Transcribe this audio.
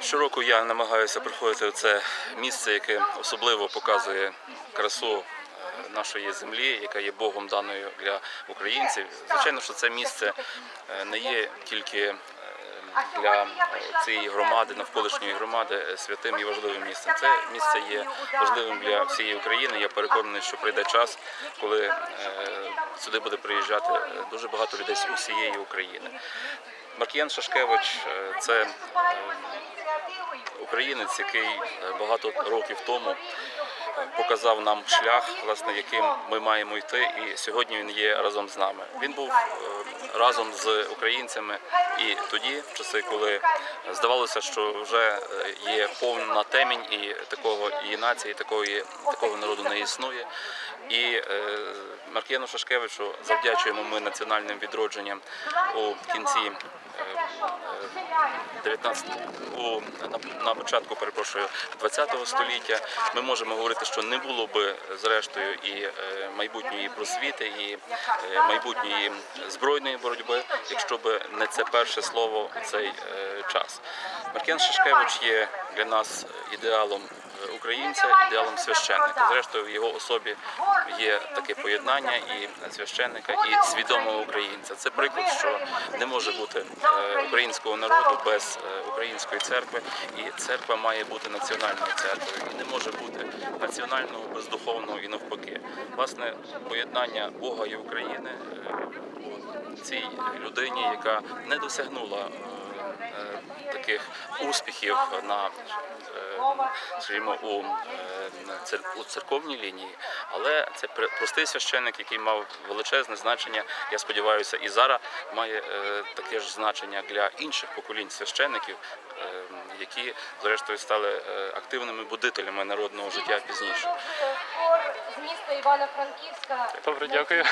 Щороку я намагаюся приходити в це місце, яке особливо показує красу е, нашої землі, яка є Богом даною для українців. Звичайно, що це місце е, не є тільки е, для цієї громади, навколишньої громади святим і важливим місцем. Це місце є важливим для всієї України. Я переконаний, що прийде час, коли сюди буде приїжджати дуже багато людей з усієї України. Маркіян Шашкевич е, це е, українець, який е, багато років тому показав нам шлях, власне, яким ми маємо йти, і сьогодні він є разом з нами. Він був разом з українцями і тоді, в часи, коли здавалося, що вже є повна темінь, і такого і нації, такої такого народу не існує. І Маркіяну Шашкевичу завдячуємо ми національним відродженням у кінці. Е, е, 19 у на, початку перепрошую 20-го століття. Ми можемо говорити, що не було би зрештою і е, майбутньої просвіти, і е, майбутньої збройної боротьби, якщо б не це перше слово цей е, час. Маркен Шашкевич є для нас ідеалом е, українця, ідеалом священника. Зрештою, в його особі є таке поєднання і священника, і свідомого українця. Це приклад, що не може бути е, українського народу без е, української церкви, і церква має бути національною церквою, і не може бути національного без духовного і навпаки. Власне, поєднання Бога і України цій людині, яка не досягнула. Е, е, Таких успіхів на е, скажімо, у, е, у церковній лінії, але це пр- простий священник, який мав величезне значення. Я сподіваюся, і зараз має е, таке ж значення для інших поколінь священників, е, які зрештою стали е, активними будителями народного життя пізніше. з міста Івано-Франківська. Добре, дякую.